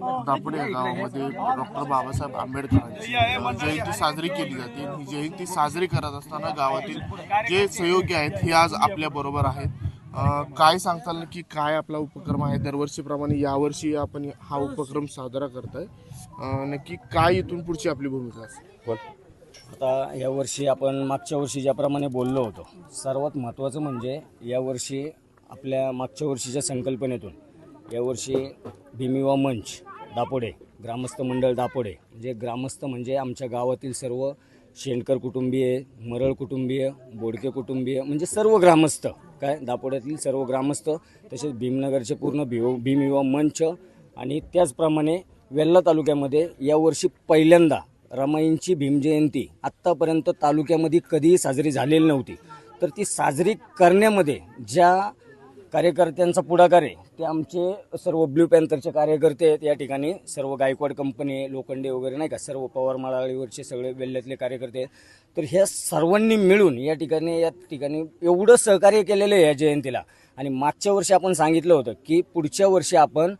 दापोडे या गावामध्ये डॉक्टर बाबासाहेब आंबेडकरांची जयंती साजरी केली जाते. ही जयंती साजरी करत असताना गावातील जे सहयोगी आहेत हे आज आपल्या बरोबर आहेत. काय सांगताल की काय आपला उपक्रम आहे? दरवर्षीप्रमाणे यावर्षी आपण हा उपक्रम साजरा करताय. नक्की काय इथून पुढची आपली भूमिका असेल? आता यावर्षी आपण मागच्या वर्षी ज्याप्रमाणे बोललो होतो सर्वात महत्त्वाचं म्हणजे यावर्षी आपल्या मागच्या वर्षीच्या संकल्पनेतून यावर्षी भीमिवा मंच दापोडे ग्रामस्थ मंडळ दापोडे जे ग्रामस्थ म्हणजे आमच्या गावातील सर्व शेणकर कुटुंबीय मरळ कुटुंबीय बोडके कुटुंबीय म्हणजे सर्व ग्रामस्थ काय? दापोड्यातील सर्व ग्रामस्थ तसेच भीमनगरचे पूर्ण भीव भीमयुवा मंच आणि त्याचप्रमाणे वेल्ला तालुक्यामध्ये यावर्षी पहिल्यांदा रमाईंची भीमजयंती आत्तापर्यंत तालुक्यामध्ये कधीही साजरी झालेली नव्हती. तर ती साजरी करण्यामध्ये ज्या कार्यकर्त्यांचा पुढाकार आहे. ते आमचे सर्व ब्ल्यू पॅन्थरचे कार्यकर्ते आहेत. या ठिकाणी सर्व गायकवाड कंपनी लोखंडे वगैरे नाही का सर्व पवार माळाळीवरचे सगळे वेल्ल्यातले कार्यकर्ते आहेत. तर ह्या सर्वांनी मिळून या ठिकाणी या ठिकाणी एवढं सहकार्य केलेलं आहे या जयंतीला. आणि मागच्या वर्षी आपण सांगितलं होतं की पुढच्या वर्षी आपण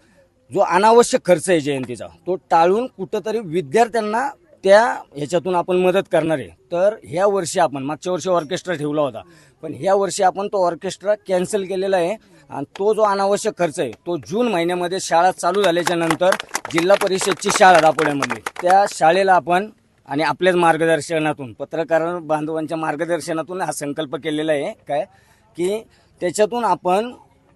जो अनावश्यक खर्च आहे जयंतीचा तो टाळून कुठंतरी विद्यार्थ्यांना त्या ह्याच्यातून आपण मदत करणार आहे. तर ह्या वर्षी आपण मागच्या वर्षी ऑर्केस्ट्रा ठेवला होता पण ह्या वर्षी आपण तो ऑर्केस्ट्रा कॅन्सल केलेला आहे आणि तो जो अनावश्यक खर्च आहे तो जून महिन्यामध्ये शाळा चालू झाल्याच्यानंतर जिल्हा परिषदची शाळा दापोड्यामधली त्या शाळेला आपण आणि आपल्याच मार्गदर्शनातून पत्रकार बांधवांच्या मार्गदर्शनातून हा संकल्प केलेला आहे. काय? की त्याच्यातून आपण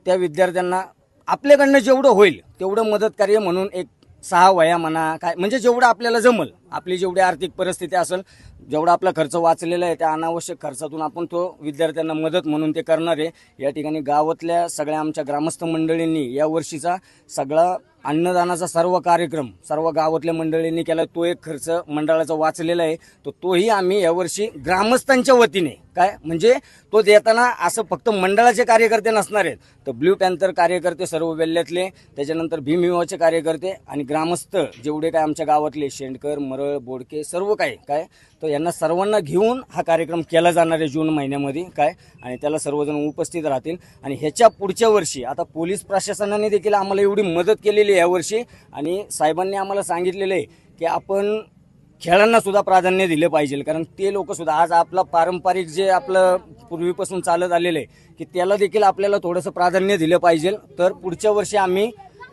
त्या विद्यार्थ्यांना आपल्याकडनं जेवढं होईल तेवढं मदत कार्य म्हणून एक सहा वया म्हणा काय म्हणजे जेवढं आपल्याला जमल आपली जेवढी आर्थिक परिस्थिती असेल जेवढा आपला खर्च वाचलेला आहे त्या अनावश्यक खर्चातून आपण तो विद्यार्थ्यांना मदत म्हणून ते करणार आहे. या ठिकाणी गावातल्या सगळ्या आमच्या ग्रामस्थ मंडळींनी या वर्षीचा सगळा अन्नदानाचा सर्व कार्यक्रम सर्व गावातल्या मंडळींनी केला. तो एक खर्च मंडळाचा वाचलेला आहे. तो तोही आम्ही यावर्षी ग्रामस्थांच्या वतीने काय? म्हणजे तो देताना असं फक्त मंडळाचे कार्यकर्ते नसणार आहेत. तर ब्ल्यू पॅन्थर कार्यकर्ते सर्व वेल्ल्यातले त्याच्यानंतर भीमयुवाचे कार्यकर्ते आणि ग्रामस्थ जेवढे काय आमच्या गावातले शेंडकर मरळ बोडके सर्व काय काय? तर यांना सर्वांना घेऊन हा कार्यक्रम केला जाणार आहे जून महिन्यामध्ये काय? आणि त्याला सर्वजण उपस्थित राहतील. आणि ह्याच्या पुढच्या वर्षी आता पोलीस प्रशासनाने देखील आम्हाला एवढी मदत केलेली आहे यावर्षी. आणि साहेबांनी आम्हाला सांगितलेलं आहे की आपण खेळांना सुद्धा प्राधान्य दिलं पाहिजे. कारण ते लोक सुद्धा आज आपला पारंपरिक जे आपलं पूर्वीपासून चालत आलेलं आहे की त्याला देखील आपल्याला थोडंसं प्राधान्य दिलं पाहिजे. तर पुढच्या वर्षी आम्ही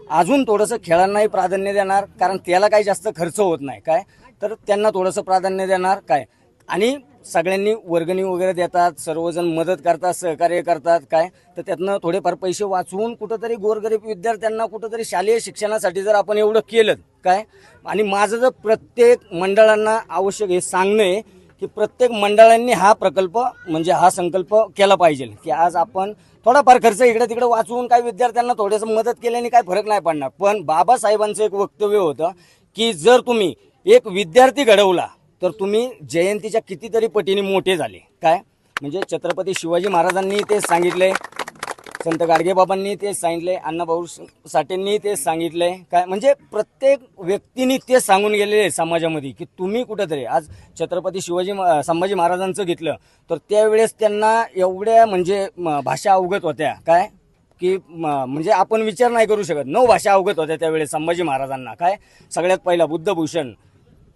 अजून थोडंसं खेळांनाही प्राधान्य देणार. कारण त्याला काही जास्त खर्च होत नाही. काय? तर त्यांना थोडंसं प्राधान्य देणार. काय? आणि सगळ्यांनी वर्गणी वगैरे देतात सर्वजण मदत करतात सहकार्य करतात काय? तर त्यातनं थोडेफार पैसे वाचवून कुठंतरी गोरगरीब विद्यार्थ्यांना कुठंतरी शालेय शिक्षणासाठी जर आपण एवढं केलं काय? आणि माझं जर प्रत्येक मंडळांना आवश्यक हे सांगणं आहे की प्रत्येक मंडळांनी हा प्रकल्प म्हणजे हा संकल्प केला पाहिजे. की आज आपण थोडाफार खर्च इकडे तिकडे वाचवून काही विद्यार्थ्यांना थोडंसं मदत केल्याने काय फरक नाही पडणार. पण बाबासाहेबांचं एक वक्तव्य होतं की जर तुम्ही एक विद्यार्थी घडवला तर तुम्ही जयंतीच्या कितीतरी पटीने मोठे झाले. काय? म्हणजे छत्रपती शिवाजी महाराजांनी तेच सांगितले संत गाडगेबाबांनी तेच सांगितले अण्णाभाऊ साठेंनी तेच सांगितले. काय? म्हणजे प्रत्येक व्यक्तीने ते सांगून गेलेले समाजामध्ये की तुम्ही कुठंतरी आज छत्रपती शिवाजी संभाजी महाराजांचं घेतलं तर त्यावेळेस त्यांना एवढ्या म्हणजे भाषा अवगत होत्या. काय? की म्हणजे आपण विचार नाही करू शकत. नऊ भाषा अवगत होत्या त्यावेळेस संभाजी महाराजांना. काय? सगळ्यात पहिला बुद्धभूषण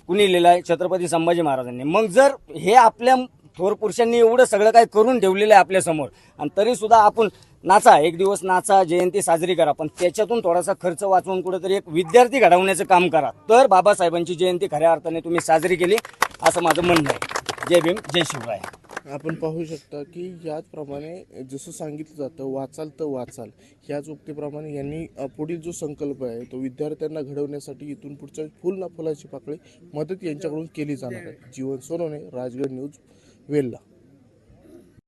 कुणी लिहिलं आहे छत्रपती संभाजी महाराजांनी. मग जर हे आपल्या थोर पुरुषांनी एवढं सगळं काही करून ठेवलेलं आहे आपल्यासमोर आणि तरी सुद्धा आपण नाचा एक दिवस नाचा जयंती साजरी करा पण त्याच्यातून थोडासा खर्च वाचवून कुठेतरी एक विद्यार्थी घडवण्याचं काम करा. तर बाबासाहेबांची जयंती खऱ्या अर्थाने तुम्ही साजरी केली असं माझं म्हणणं आहे. जय भीम जय शिवराय. आपण पाहू शकता की याचप्रमाणे जसं सांगितलं जातं वाचाल तर वाचाल. ह्याच उक्तीप्रमाणे यांनी पुढील जो संकल्प आहे तो विद्यार्थ्यांना घडवण्यासाठी इथून पुढच्या फुल ना फुलाची पाकळी मदत यांच्याकडून केली जाणार आहे. जीवन सोनवणे राजगड न्यूज वेल्ला.